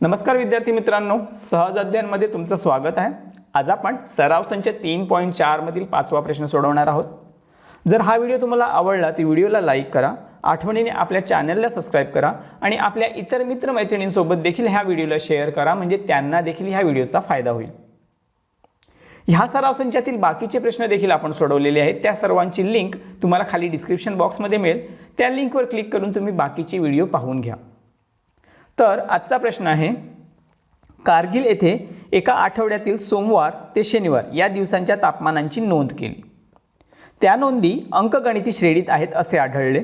नमस्कार विद्यार्थी मित्रांनो सहज अध्ययनमध्ये तुमचं स्वागत आहे. आज आपण सराव संच तीन पॉईंट चारमधील पाचवा प्रश्न सोडवणार आहोत. जर हा व्हिडिओ तुम्हाला आवडला तर व्हिडिओला लाईक करा आठवणीने आपल्या चॅनलला सबस्क्राईब करा आणि आपल्या इतर मित्रमैत्रिणींसोबत देखील ह्या व्हिडिओला शेअर करा म्हणजे त्यांना देखील ह्या व्हिडिओचा फायदा होईल. ह्या सराव संचातील बाकीचे प्रश्न देखील आपण सोडवलेले आहेत. त्या सर्वांची लिंक तुम्हाला खाली डिस्क्रिप्शन बॉक्समध्ये मिळेल. त्या लिंकवर क्लिक करून तुम्ही बाकीचे व्हिडिओ पाहून घ्या. तर आजचा प्रश्न आहे कारगिल येथे एका आठवड्यातील सोमवार ते शनिवार या दिवसांच्या तापमानांची नोंद केली. त्या नोंदी अंकगणिती श्रेणीत आहेत असे आढळले.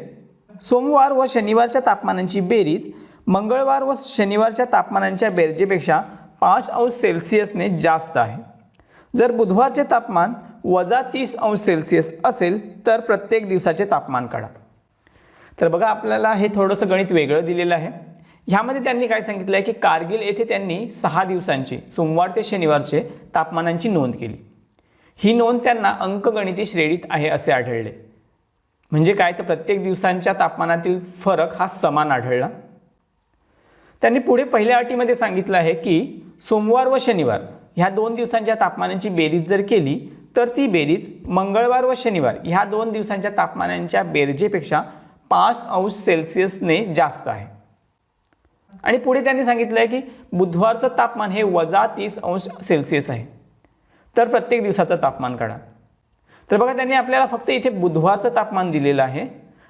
सोमवार व शनिवारच्या तापमानांची बेरीज मंगळवार व शनिवारच्या तापमानांच्या बेरजेपेक्षा पाच अंश सेल्सिअसने जास्त आहे. जर बुधवारचे तापमान वजा तीस अंश सेल्सिअस असेल तर प्रत्येक दिवसाचे तापमान काढा. तर बघा आपल्याला हे थोडंसं गणित वेगळं दिलेलं आहे. ह्यामध्ये त्यांनी काय सांगितलं आहे की कारगिल येथे त्यांनी सहा दिवसांची सोमवार ते शनिवारचे तापमानांची नोंद केली. ही नोंद त्यांना अंकगणिती श्रेणीत आहे असे आढळले. म्हणजे काय? तर प्रत्येक दिवसांच्या तापमानातील फरक हा समान आढळला. त्यांनी पुढे पहिल्या अटीमध्ये सांगितलं आहे की सोमवार व शनिवार ह्या दोन दिवसांच्या तापमानांची बेरीज जर केली तर ती बेरीज मंगळवार व शनिवार ह्या दोन दिवसांच्या तापमानांच्या बेरजेपेक्षा पाच अंश सेल्सिअसने जास्त आहे. आणि पुढे त्यांनी सांगितलं आहे की बुधवारचं तापमान हे वजा तीस अंश सेल्सिअस आहे. तर प्रत्येक दिवसाचं तापमान काढा. तर बघा त्यांनी आपल्याला फक्त इथे बुधवारचं तापमान दिलेलं आहे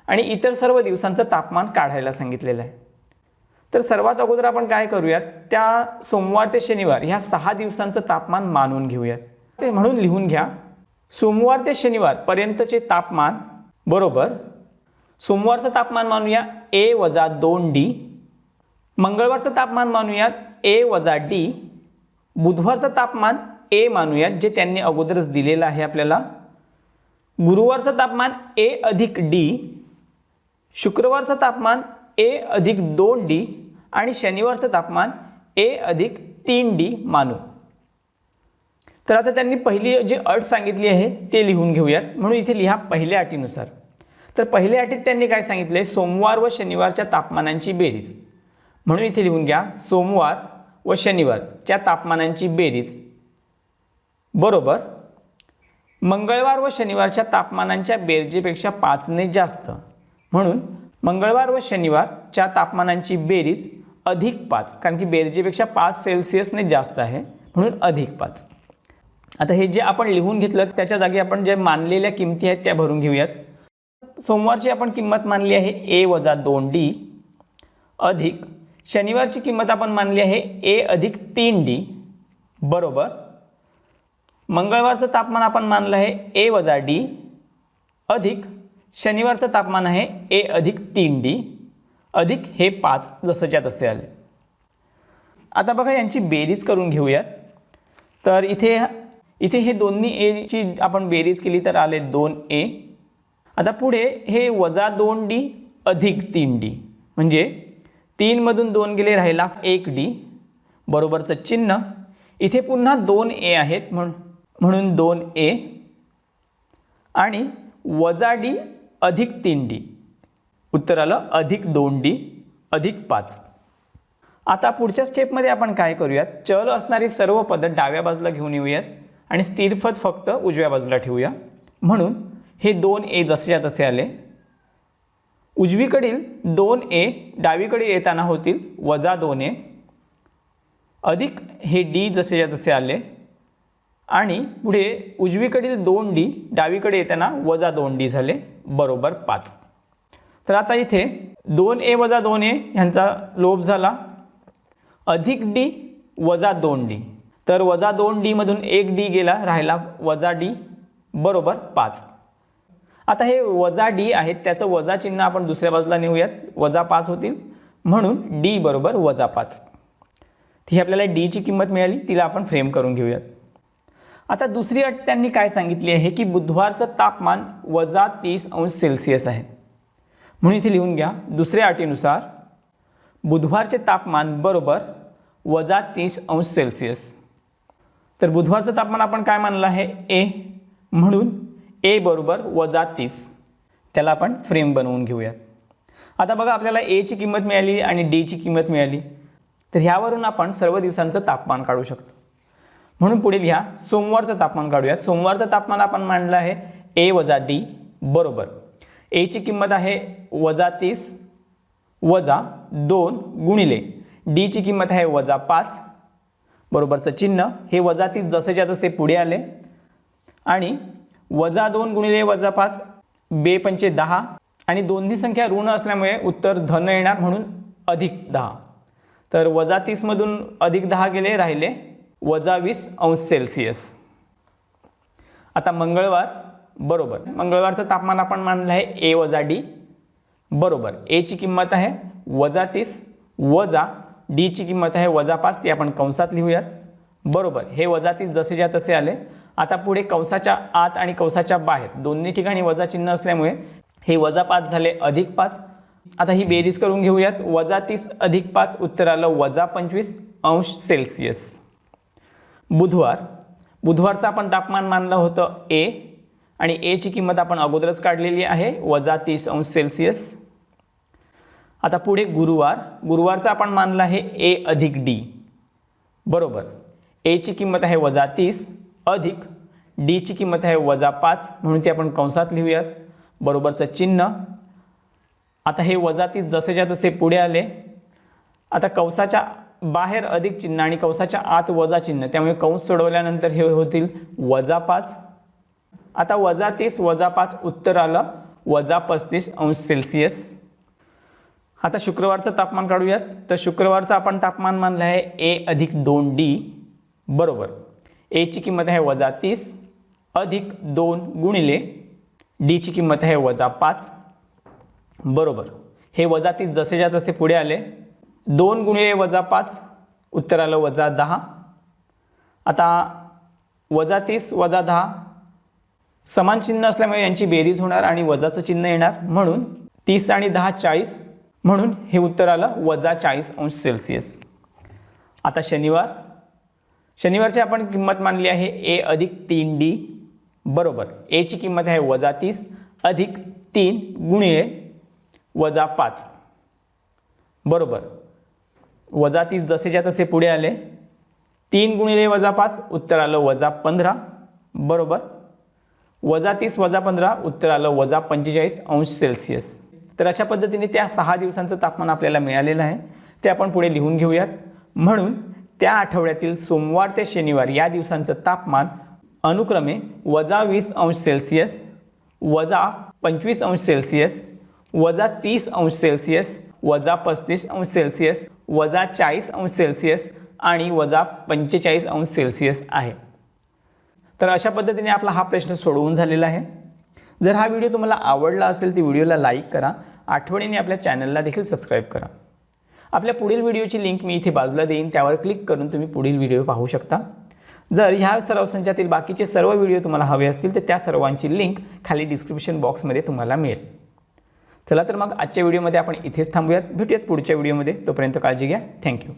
आणि इतर सर्व दिवसांचं तापमान काढायला सांगितलेलं आहे. तर सर्वात अगोदर आपण काय करूयात? त्या सोमवार ते शनिवार ह्या सहा दिवसांचं तापमान मानून घेऊयात. ते म्हणून लिहून घ्या. सोमवार ते शनिवार पर्यंतचे तापमान बरोबर सोमवारचं तापमान मानूया ए वजा दोन डी मंगळवारचं तापमान मानूयात ए वजा डी बुधवारचं तापमान ए मानूयात जे त्यांनी अगोदरच दिलेलं आहे आपल्याला. गुरुवारचं तापमान ए अधिक डी शुक्रवारचं तापमान ए अधिक दोन डी आणि शनिवारचं तापमान ए अधिक तीन डी मानू. तर आता त्यांनी पहिली जी अट सांगितली आहे ते लिहून घेऊयात. म्हणून इथे लिहा पहिल्या अटीनुसार. तर पहिल्या अटीत त्यांनी काय सांगितले सोमवार व शनिवारच्या तापमानांची बेरीज. म्हणून इथे लिहून घ्या सोमवार व शनिवारच्या तापमानांची बेरीज. बरोबर? मंगळवार व शनिवारच्या तापमानांच्या बेरजेपेक्षा पाचने जास्त. म्हणून मंगळवार व शनिवारच्या तापमानांची बेरीज अधिक पाच कारण की बेरजेपेक्षा पाच सेल्सिअसने जास्त आहे म्हणून अधिक पाच. आता हे जे आपण लिहून घेतलं त्याच्या जागी आपण जे मानलेल्या किमती आहेत त्या भरून घेऊयात. सोमवारची आपण किंमत मानली आहे ए वजा दोन डी अधिक शनिवारची किंमत आपण मानली आहे ए अधिक तीन डी. बरोबर. मंगळवारचं तापमान आपण मानलं आहे ए वजा डी अधिक शनिवारचं तापमान आहे ए अधिक तीन डी अधिक हे पाच जसंच्या तसे आले. आता बघा यांची बेरीज करून घेऊयात. तर इथे इथे हे दोन्ही एची आपण बेरीज केली तर आले दोन ए. आता पुढे हे वजा दोन डी अधिक तीन डी. म्हणजे तीनमधून दोन गेले राहिला एक डी. बरोबरचं चिन्ह. इथे पुन्हा दोन ए आहेत म्हण म्हणून दोन ए. आणि वजा डी अधिक तीन डी. उत्तर आलं अधिक दोन डी अधिक पाच. आता पुढच्या स्टेपमध्ये आपण काय करूयात? चल असणारी सर्व पदं डाव्या बाजूला घेऊन येऊयात आणि स्थिरपद फक्त उजव्या बाजूला ठेवूया. म्हणून हे दोन ए जसेच्या तसे आले उजवीकडील दोन ए डावीकडे येताना होतील वजा दोन ए. अधिक हे डी जसेच्या तसे आले. आणि पुढे उजवीकडील दोन डी डावीकडे येताना वजा दोन डी झाले बरोबर पाच. तर आता इथे दोन ए वजा दोन ए ह्यांचा लोप झाला. अधिक डी वजा दोन डी. तर वजा दोन डीमधून एक डी गेला राहिला वजा डी बरोबर पाच. आता हे वजा डी आहेत त्याचं वजा चिन्ह आपण दुसऱ्या बाजूला नेऊयात. वजा पाच होतील. म्हणून डी बरोबर वजा पाच. ही आपल्याला डीची किंमत मिळाली तिला आपण फ्रेम करून घेऊयात. आता दुसरी अट त्यांनी काय सांगितली आहे की बुधवारचं तापमान वजा तीस अंश सेल्सिअस आहे. म्हणून इथे लिहून घ्या दुसऱ्या अटीनुसार बुधवारचे तापमान बरोबर वजा तीस अंश सेल्सिअस. तर बुधवारचं तापमान आपण काय मानलं आहे? ए. म्हणून ए बरोबर वजा तीस. त्याला आपण फ्रेम बनवून घेऊयात. आता बघा आपल्याला एची किंमत मिळाली आणि डीची किंमत मिळाली. तर ह्यावरून आपण सर्व दिवसांचं तापमान काढू शकतो. म्हणून पुढे लिहा सोमवारचं तापमान काढूयात. सोमवारचं तापमान आपण मांडलं आहे ए वजा डी बरोबर. एची किंमत आहे वजा तीस वजा दोन गुणिले. डीची किंमत आहे वजा पाच. बरोबरचं चिन्ह हे वजा तीस जसेच्या तसे पुढे आले. आणि वजा दोन गुणिले वजा पाच बे पंचे दहा आणि दोन्ही संख्या ऋण असल्यामुळे उत्तर धन येणार म्हणून अधिक दहा. तर वजा तीसमधून अधिक दहा गेले राहिले वजा वीस अंश सेल्सिअस. आता मंगळवार बरोबर. मंगळवारचं तापमान आपण मानलं आहे ए वजा डी बरोबर. एची किंमत आहे वजा तीस वजा डीची किंमत आहे वजा पाच ती आपण कंसात लिहूयात. बरोबर. हे वजा तीस जसेच्या तसे आले. आता पुढे कंसाच्या आत आणि कंसाच्या बाहेर. दोन्ही ठिकाणी वजा चिन्ह असल्यामुळे हे वजा पाच झाले अधिक पाच. आता ही बेरीज करून घेऊयात. वजा तीस अधिक पाच उत्तर आलं वजा पंचवीस अंश सेल्सिअस. बुधवार. बुधवारचं आपण तापमान मानलं होतं ए आणि एची किंमत आपण अगोदरच काढलेली आहे. वजा तीस अंश सेल्सिअस. आता पुढे गुरुवार. गुरुवारचं आपण मानलं आहे ए अधिक डी बरोबर. एची किंमत आहे वजा तीस. अधिक. डीची किंमत आहे वजा पाच म्हणून ती आपण कंसात लिहूयात. बरोबरचं चिन्ह. आता हे वजा तीस जसेच्या तसे पुढे आले. आता कंसाच्या बाहेर अधिक चिन्ह आणि कंसाच्या आत वजा चिन्ह. त्यामुळे कंस सोडवल्यानंतर हे होतील वजा पाच. आता वजा तीस वजा पाच उत्तर आलं. वजा पस्तीस अंश सेल्सिअस. आता शुक्रवारचं तापमान काढूयात. तर शुक्रवारचं आपण तापमान मानलं आहे ए अधिक दोन डी बरोबर. एची किंमत आहे वजा तीस अधिक दोन गुणिले डीची किंमत आहे वजा पाच. बरोबर. हे वजा तीस जसेच्या तसे पुढे आले. दोन गुणिले वजा पाच उत्तर आलं वजा दहा. आता वजा तीस वजा दहा समान चिन्ह असल्यामुळे यांची बेरीज होणार आणि वजाचं चिन्ह येणार. म्हणून तीस आणि दहा चाळीस. म्हणून हे उत्तर आलं वजा चाळीस अंश सेल्सिअस. आता शनिवार. शनिवारची आपण किंमत मानली आहे ए अधिक तीन डी. बरोबर. एची किंमत आहे वजा तीस अधिक तीन गुणिले वजा पाच. बरोबर. वजा तीस जसेच्या तसे पुढे आले. तीन गुणिले वजा पाच उत्तर आलं वजा पंधरा. बरोबर. वजा तीस वजा पंधरा उत्तर आलं वजा पंचेचाळीस अंश सेल्सिअस. तर अशा पद्धतीने त्या सहा दिवसांचं तापमान आपल्याला मिळालेलं आहे. ते आपण पुढे लिहून घेऊयात. म्हणून त्या आठवड्यातील सोमवार ते शनिवार या दिवसांचं तापमान अनुक्रमे वजा वीस अंश सेल्सिअस वजा पंचवीस अंश सेल्सिअस वजा तीस अंश सेल्सिअस वजा पस्तीस अंश सेल्सिअस वजा चाळीस अंश सेल्सिअस आणि वजा पंचेचाळीस अंश सेल्सिअस आहे. तर अशा पद्धतीने आपला हा प्रश्न सोडवून झालेला आहे. जर हा व्हिडिओ तुम्हाला आवडला असेल तर व्हिडिओला लाईक करा. आठवणीने आपल्या चॅनलला देखील सबस्क्राईब करा. आपल्या पुढील व्हिडिओची लिंक मी इथे बाजूला देईन. त्यावर क्लिक करून तुम्ही पुढील व्हिडिओ पाहू शकता. जर ह्या सराव संचातील बाकीचे सर्व व्हिडिओ तुम्हाला हवे असतील तर त्या सर्वांची लिंक खाली डिस्क्रिप्शन बॉक्समध्ये तुम्हाला मिळेल. चला तर मग आजच्या व्हिडिओमध्ये आपण इथेच थांबूयात. भेटूयात पुढच्या व्हिडिओमध्ये. तोपर्यंत काळजी घ्या. थँक्यू